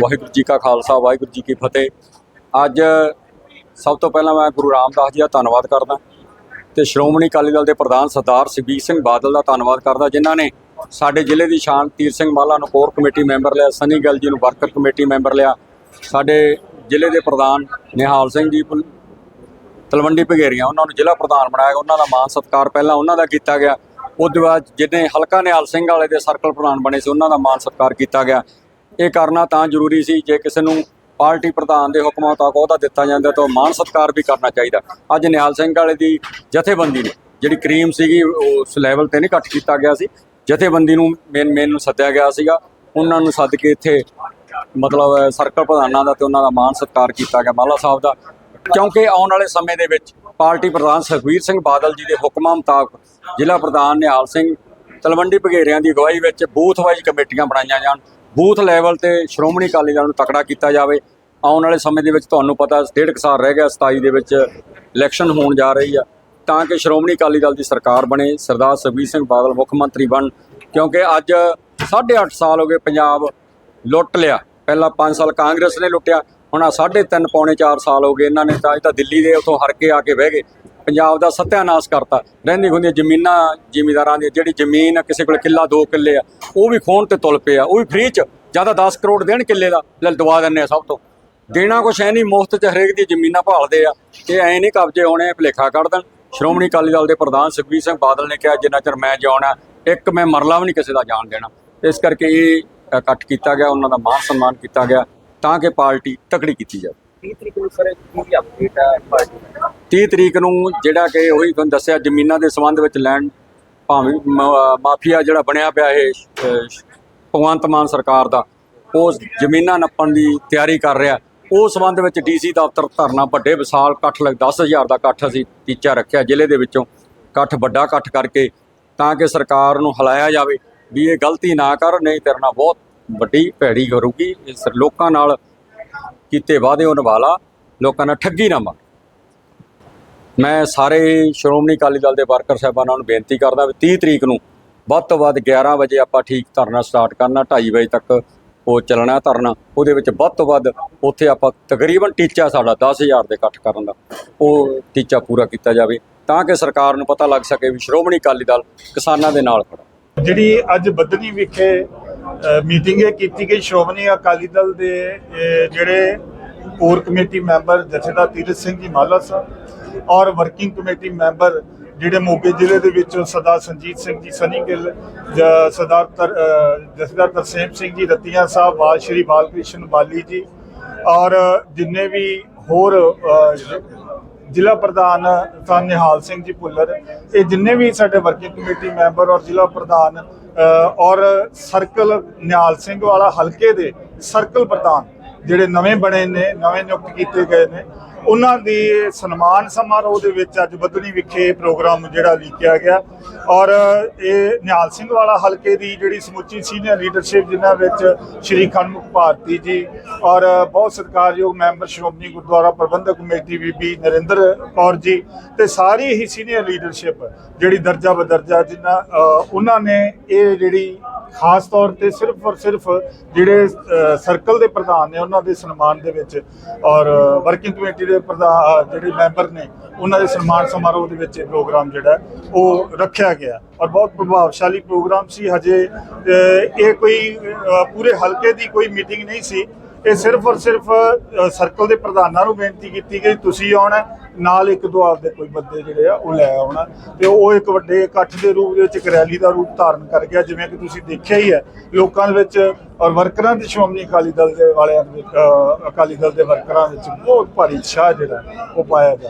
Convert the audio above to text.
ਵਾਹਿਗੁਰੂ ਜੀ ਕਾ ਖਾਲਸਾ, ਵਾਹਿਗੁਰੂ ਜੀ ਕੀ ਫਤਿਹ। ਅੱਜ ਸਭ ਤੋਂ ਪਹਿਲਾਂ ਮੈਂ ਗੁਰੂ ਰਾਮਦਾਸ ਜੀ ਦਾ ਧੰਨਵਾਦ ਕਰਦਾ ਤੇ ਸ਼੍ਰੋਮਣੀ ਅਕਾਲੀ ਦਲ ਦੇ ਪ੍ਰਧਾਨ ਸਰਦਾਰ ਸੁਖਬੀਰ ਸਿੰਘ ਬਾਦਲ ਦਾ ਧੰਨਵਾਦ ਕਰਦਾ, ਜਿਨ੍ਹਾਂ ਨੇ ਸਾਡੇ ਜ਼ਿਲ੍ਹੇ ਦੀ ਸ਼ਾਨ ਤੀਰ ਸਿੰਘ ਮਾਲਾ ਨੂੰ ਕੋਰ ਕਮੇਟੀ ਮੈਂਬਰ ਲਿਆ, ਸਨੀ ਗੱਲ ਜੀ ਨੂੰ ਵਰਕਰ ਕਮੇਟੀ ਮੈਂਬਰ ਲਿਆ, ਸਾਡੇ ਜ਼ਿਲ੍ਹੇ ਦੇ ਪ੍ਰਧਾਨ ਨਿਹਾਲ ਸਿੰਘ ਜੀ ਤਲਵੰਡੀ ਭਗੇਰੀਆਂ, ਉਹਨਾਂ ਨੂੰ ਜ਼ਿਲ੍ਹਾ ਪ੍ਰਧਾਨ ਬਣਾਇਆ ਗਿਆ, ਉਹਨਾਂ ਦਾ ਮਾਨ ਸਤਿਕਾਰ ਪਹਿਲਾਂ ਉਹਨਾਂ ਦਾ ਕੀਤਾ ਗਿਆ, ਉਸ ਤੋਂ ਬਾਅਦ ਜਿਹਨੇ ਹਲਕਾ ਨਿਹਾਲ ਸਿੰਘ ਵਾਲੇ ਦੇ ਸਰਕਲ ਪ੍ਰਧਾਨ ਬਣੇ ਸੀ, ਉਹਨਾਂ ਦਾ ਮਾਨ ਸਤਿਕਾਰ ਕੀਤਾ ਗਿਆ। ਇਹ ਕਰਨਾ ਤਾਂ ਜ਼ਰੂਰੀ ਸੀ ਜੇ ਕਿਸੇ ਨੂੰ ਪਾਰਟੀ ਪ੍ਰਧਾਨ ਦੇ ਹੁਕਮਾਂ ਮੁਤਾਬਕ ਉਹਦਾ ਦਿੱਤਾ ਜਾਂਦਾ ਤਾਂ ਮਾਨ ਸਤਿਕਾਰ ਵੀ ਕਰਨਾ ਚਾਹੀਦਾ। ਅੱਜ ਨਿਹਾਲ ਸਿੰਘ ਵਾਲੇ ਦੀ ਜਥੇਬੰਦੀ ਨੇ ਜਿਹੜੀ ਕਰੀਮ ਸੀਗੀ ਉਸ ਲੈਵਲ ਤੇ ਨਹੀਂ ਇਕੱਠ ਕੀਤਾ ਗਿਆ ਸੀ। ਜਥੇਬੰਦੀ ਨੂੰ ਮੇਨ ਮੇਨ ਨੂੰ ਸੱਦਿਆ ਗਿਆ ਸੀਗਾ। ਉਹਨਾਂ ਨੂੰ ਸੱਦ ਕੇ ਇੱਥੇ ਮਤਲਬ ਸਰਕਲ ਪ੍ਰਧਾਨਾਂ ਦਾ ਤੇ ਉਹਨਾਂ ਦਾ ਮਾਨ ਸਤਿਕਾਰ ਕੀਤਾ ਗਿਆ, ਮਾਲਾ ਸਾਹਿਬ ਦਾ। ਕਿਉਂਕਿ ਆਉਣ ਵਾਲੇ ਸਮੇਂ ਦੇ ਵਿੱਚ ਪਾਰਟੀ ਪ੍ਰਧਾਨ ਸੁਖਬੀਰ ਸਿੰਘ ਬਾਦਲ ਜੀ ਦੇ ਹੁਕਮਾਂ ਮੁਤਾਬਕ ਜ਼ਿਲ੍ਹਾ ਪ੍ਰਧਾਨ ਨਿਹਾਲ ਸਿੰਘ ਤਲਵੰਡੀ ਭਗੇਰਿਆਂ ਦੀ ਅਗਵਾਈ ਵਿੱਚ ਬੂਥ ਵਾਈਜ਼ ਕਮੇਟੀਆਂ ਬਣਾਈਆਂ ਜਾਣ। ਬੂਥ ਲੈਵਲ ਤੇ ਸ਼੍ਰੋਮਣੀ ਅਕਾਲੀ ਦਲ ਨੂੰ ਤਕੜਾ ਕੀਤਾ ਜਾਵੇ। ਆਉਣ ਵਾਲੇ ਸਮੇਂ ਦੇ ਵਿੱਚ ਤੁਹਾਨੂੰ ਪਤਾ ਡੇਢ ਕੁ ਸਾਲ ਰਹਿ ਗਿਆ 27 ਦੇ ਵਿੱਚ ਇਲੈਕਸ਼ਨ ਹੋਣ ਜਾ ਰਹੀ ਆ। ਤਾਂ ਕਿ ਸ਼੍ਰੋਮਣੀ ਅਕਾਲੀ ਦਲ ਦੀ ਸਰਕਾਰ ਬਣੇ, ਸਰਦਾਰ ਸੁਖਬੀਰ ਸਿੰਘ ਬਾਦਲ ਮੁੱਖ ਮੰਤਰੀ ਬਣ। ਕਿਉਂਕਿ ਅੱਜ 8.5 ਸਾਲ ਹੋ ਗਏ ਪੰਜਾਬ ਲੁੱਟ ਲਿਆ। ਪਹਿਲਾਂ 5 ਸਾਲ ਕਾਂਗਰਸ ਨੇ ਲੁੱਟਿਆ, ਹੁਣ ਆ 3.5 ਪੌਣੇ 4 ਸਾਲ ਹੋ ਗਏ ਇਹਨਾਂ ਨੇ। ਤਾਂ ਇਹ ਤਾਂ ਦਿੱਲੀ ਦੇ ਉਥੋਂ ਹਰ ਕੇ ਆ ਕੇ ਬਹਿ ਗਏ। ਪੰਜਾਬ ਦਾ ਸਤਿਆਨਾਸ ਕਰਤਾ। ਰਹਿੰਦੀ ਹੁੰਦੀਆਂ ਜ਼ਮੀਨਾਂ ਜ਼ਿਮੀਦਾਰਾਂ ਦੀ ਜਿਹੜੀ ਜ਼ਮੀਨ ਆ, ਕਿਸੇ ਕੋਲ ਕਿੱਲਾ ਦੋ ਕਿੱਲੇ ਆ ਉਹ ਵੀ ਖੋਣ ਤੇ ਤੁਲ ਆ। ਉਹ ਵੀ ਫ੍ਰੀ ਚ ਜ਼ਿਆਦਾ 10 ਕਰੋੜ ਦੇਣ ਕਿੱਲੇ ਦਾ ਲੈ ਦਵਾ ਦਿੰਨੇ ਆ ਸਭ ਤੋਂ। ਦੇਣਾ ਕੁਛ ਹੈ ਨਹੀਂ ਮੁਫਤ ਚ ਹਰੇਕ ਦੀ ਜ਼ਮੀਨਾਂ ਭਾਲਦੇ ਆ। ਇਹ ਐ ਨਹੀਂ ਕਬਜ਼ੇ ਹੋਣੇ ਭਲੇਖਾ ਕੱਢ ਦੇਣ। ਸ਼੍ਰੋਮਣੀ ਅਕਾਲੀ ਦਲ ਦੇ ਪ੍ਰਧਾਨ ਸੁਖਬੀਰ ਸਿੰਘ ਬਾਦਲ ਨੇ ਕਿਹਾ ਜਿੰਨਾ ਚਿਰ ਮੈਂ ਜਿਉਣਾ ਇੱਕ ਮੈਂ ਮਰਲਾ ਵੀ ਨਹੀਂ ਕਿਸੇ ਦਾ ਜਾਣ ਦੇਣਾ। ਇਸ ਕਰਕੇ ਇਹ ਇਕੱਠ ਕੀਤਾ ਗਿਆ ਉਹਨਾਂ ਦਾ ਮਾਨ ਸਨਮਾਨ ਕੀਤਾ ਗਿਆ ਤਾਂ ਕਿ ਪਾਰਟੀ ਤਕੜੀ ਕੀਤੀ ਜਾਵੇ। 30 ਤਰੀਕ ਨੂੰ ਸਰ ਕੀ ਅਪਡੇਟ ਹੈ ਪਾਰਟੀ ਦਾ 30 ਤਰੀਕ ਨੂੰ ਜਿਹੜਾ ਕਿ ਉਹੀ ਤੁਹਾਨੂੰ ਦੱਸਿਆ, ਜ਼ਮੀਨਾਂ ਦੇ ਸੰਬੰਧ ਵਿੱਚ ਲੈਂਡ ਭਾਵੇਂ ਮਾਫੀਆ ਜਿਹੜਾ ਬਣਿਆ ਪਿਆ ਇਹ ਭਗਵੰਤ ਮਾਨ ਸਰਕਾਰ ਦਾ, ਉਹ ਜ਼ਮੀਨਾਂ ਨੱਪਣ ਦੀ ਤਿਆਰੀ ਕਰ ਰਿਹਾ। ਉਹ ਸੰਬੰਧ ਵਿੱਚ ਡੀਸੀ ਦਫ਼ਤਰ ਧਰਨਾ ਵੱਡੇ ਵਿਸ਼ਾਲ ਇਕੱਠ ਲੱਗ 10000 ਦਾ ਇਕੱਠ ਅਸੀਂ ਟੀਚਾ ਰੱਖਿਆ ਜ਼ਿਲ੍ਹੇ ਦੇ ਵਿੱਚੋਂ, ਇਕੱਠ ਵੱਡਾ ਇਕੱਠ ਕਰਕੇ, ਤਾਂ ਕਿ ਸਰਕਾਰ ਨੂੰ ਹਿਲਾਇਆ ਜਾਵੇ ਵੀ ਇਹ ਗਲਤੀ ਨਾ ਕਰ, ਨਹੀਂ ਤੇਰੇ ਬਹੁਤ ਵੱਡੀ ਭੈੜੀ ਕਰੂਗੀ, ਇਸ ਲੋਕਾਂ ਨਾਲ ਕੀਤੇ ਵਾਅਦੇ ਉਹ ਲੋਕਾਂ ਨਾਲ ਠੱਗੀ ਨਾ ਮਾਰ ਮੈਂ ਸਾਰੇ ਸ਼੍ਰੋਮਣੀ ਅਕਾਲੀ ਦਲ ਦੇ ਵਰਕਰ ਸਾਹਿਬਾਨਾਂ ਨੂੰ ਬੇਨਤੀ ਕਰਦਾ ਵੀ 30 ਤਰੀਕ ਨੂੰ ਵੱਧ ਤੋਂ ਵੱਧ 11 ਵਜੇ ਆਪਾਂ ਠੀਕ ਧਰਨਾ ਸਟਾਰਟ ਕਰਨਾ 2:30 ਵਜੇ ਤੱਕ ਉਹ ਚੱਲਣਾ ਧਰਨਾ। ਉਹਦੇ ਵਿੱਚ ਵੱਧ ਤੋਂ ਵੱਧ ਉੱਥੇ ਆਪਾਂ ਤਕਰੀਬਨ ਟੀਚਾ ਸਾਡਾ 10000 ਦੇ ਇਕੱਠ ਕਰਨ ਦਾ, ਉਹ ਟੀਚਾ ਪੂਰਾ ਕੀਤਾ ਜਾਵੇ ਤਾਂ ਕਿ ਸਰਕਾਰ ਨੂੰ ਪਤਾ ਲੱਗ ਸਕੇ ਵੀ ਸ਼੍ਰੋਮਣੀ ਅਕਾਲੀ ਦਲ ਕਿਸਾਨਾਂ ਦੇ ਨਾਲ ਖੜਾ। ਜਿਹੜੀ ਅੱਜ ਬੱਦਨੀ ਵਿਖੇ ਮੀਟਿੰਗ ਇਹ ਕੀਤੀ ਗਈ। ਸ਼੍ਰੋਮਣੀ ਅਕਾਲੀ ਦਲ ਦੇ ਜਿਹੜੇ ਕੋਰ ਕਮੇਟੀ ਮੈਂਬਰ ਜਥੇਦਾਰ ਤੀਰਥ ਸਿੰਘ ਜੀ ਮਾਲਾ ਸਾਹਿਬ ਔਰ ਵਰਕਿੰਗ ਕਮੇਟੀ ਮੈਂਬਰ ਜਿਹੜੇ ਮੋਗੇ ਜ਼ਿਲ੍ਹੇ ਦੇ ਵਿੱਚ ਸਰਦਾਰ ਸੰਜੀਤ ਸਿੰਘ ਜੀ ਸਨੀ ਗਿੱਲ ਸਰਦਾਰ ਤਰ- ਜਥੇਦਾਰ ਤਰਸੇਮ ਸਿੰਘ ਜੀ ਰਤੀਆਂ ਸਾਹਿਬ, ਬਾਲ ਸ਼੍ਰੀ ਬਾਲ ਕ੍ਰਿਸ਼ਨ ਬਾਲੀ ਜੀ ਔਰ ਜਿੰਨੇ ਵੀ ਹੋਰ ਜ਼ਿਲ੍ਹਾ ਪ੍ਰਧਾਨ ਤਾਂ ਨਿਹਾਲ ਸਿੰਘ ਜੀ ਭੁੱਲਰ, ਇਹ ਜਿੰਨੇ ਵੀ ਸਾਡੇ ਵਰਕਿੰਗ ਕਮੇਟੀ ਮੈਂਬਰ ਔਰ ਜ਼ਿਲ੍ਹਾ ਪ੍ਰਧਾਨ ਔਰ ਸਰਕਲ ਨਿਹਾਲ ਸਿੰਘ ਵਾਲਾ ਹਲਕੇ ਦੇ ਸਰਕਲ ਪ੍ਰਧਾਨ ਜਿਹੜੇ ਨਵੇਂ ਬਣੇ ਨੇ, ਨਵੇਂ ਨਿਯੁਕਤ ਕੀਤੇ ਗਏ ਨੇ। ਉਹਨਾਂ ਦੀ ਸਨਮਾਨ ਸਮਾਰੋਹ ਦੇ ਵਿੱਚ ਅੱਜ ਬਦਨੀ ਵਿਖੇ ਪ੍ਰੋਗਰਾਮ ਜਿਹੜਾ ਲਿਖਿਆ ਗਿਆ। ਔਰ ਇਹ ਨਿਹਾਲ ਸਿੰਘ ਵਾਲਾ ਹਲਕੇ ਦੀ ਜਿਹੜੀ ਸਮੁੱਚੀ ਸੀਨੀਅਰ ਲੀਡਰਸ਼ਿਪ ਜਿਨ੍ਹਾਂ ਵਿੱਚ ਸ਼੍ਰੀ ਖਨਮੁਖ ਭਾਰਤੀ ਜੀ ਔਰ ਬਹੁਤ ਸਤਿਕਾਰਯੋਗ ਮੈਂਬਰ ਸ਼੍ਰੋਮਣੀ ਗੁਰਦੁਆਰਾ ਪ੍ਰਬੰਧਕ ਕਮੇਟੀ ਬੀਬੀ ਨਰਿੰਦਰ ਕੌਰ ਜੀ ਤੇ ਸਾਰੀ ਹੀ ਸੀਨੀਅਰ ਲੀਡਰਸ਼ਿਪ ਜਿਹੜੀ ਦਰਜਾ ਬਦਰਜਾ ਜਿਨ੍ਹਾਂ ਉਹਨਾਂ ਨੇ ਇਹ ਜਿਹੜੀ ਖਾਸ ਤੌਰ ਤੇ ਸਿਰਫ ਔਰ ਸਿਰਫ ਜਿਹੜੇ ਸਰਕਲ ਦੇ ਪ੍ਰਧਾਨ ਨੇ ਉਹਨਾਂ ਦੇ ਸਨਮਾਨ ਦੇ ਵਿੱਚ ਔਰ ਵਰਕਿੰਗ ਕਮੇਟੀ ਦੇ ਪ੍ਰਧਾਨ ਜਿਹੜੇ ਮੈਂਬਰ ਨੇ, ਉਹਨਾਂ ਦੇ ਸਨਮਾਨ ਸਮਾਰੋਹ ਦੇ ਵਿੱਚ ਇਹ ਪ੍ਰੋਗਰਾਮ ਜਿਹੜਾ ਉਹ ਰੱਖਿਆ ਗਿਆ। ਔਰ ਬਹੁਤ ਪ੍ਰਭਾਵਸ਼ਾਲੀ ਪ੍ਰੋਗਰਾਮ ਸੀ, ਹਜੇ ਇਹ ਕੋਈ ਪੂਰੇ ਹਲਕੇ ਦੀ ਕੋਈ ਮੀਟਿੰਗ ਨਹੀਂ ਸੀ ਇਹ ਸਿਰਫ ਔਰ ਸਿਰਫ ਸਰਕਲ ਦੇ ਪ੍ਰਧਾਨਾਂ ਨੂੰ ਬੇਨਤੀ ਕੀਤੀ ਕਿ ਤੁਸੀਂ ਆਉਣਾ, ਨਾਲ ਇੱਕ ਦੋ ਆਪਦੇ ਕੋਈ ਬੰਦੇ ਜਿਹੜੇ ਆ, ਉਹ ਲੈ ਆਉਣਾ। ਤੇ ਉਹ ਇੱਕ ਵੱਡੇ ਇਕੱਠ ਦੇ ਰੂਪ ਦੇ ਵਿੱਚ ਇੱਕ ਰੈਲੀ ਦਾ ਰੂਪ ਧਾਰਨ ਕਰ ਗਿਆ, ਜਿਵੇਂ ਕਿ ਤੁਸੀਂ ਦੇਖਿਆ ਹੀ ਹੈ, ਲੋਕਾਂ ਦੇ ਵਿੱਚ ਔਰ ਵਰਕਰਾਂ ਦੇ ਸ਼੍ਰੋਮਣੀ ਅਕਾਲੀ ਦਲ ਦੇ ਵਾਲਿਆਂ ਦੇ ਅਕਾਲੀ ਦਲ ਦੇ ਵਰਕਰਾਂ ਵਿੱਚ ਬਹੁਤ ਭਾਰੀ ਉਤਸ਼ਾਹ ਜਿਹੜਾ, ਉਹ ਪਾਇਆ ਗਿਆ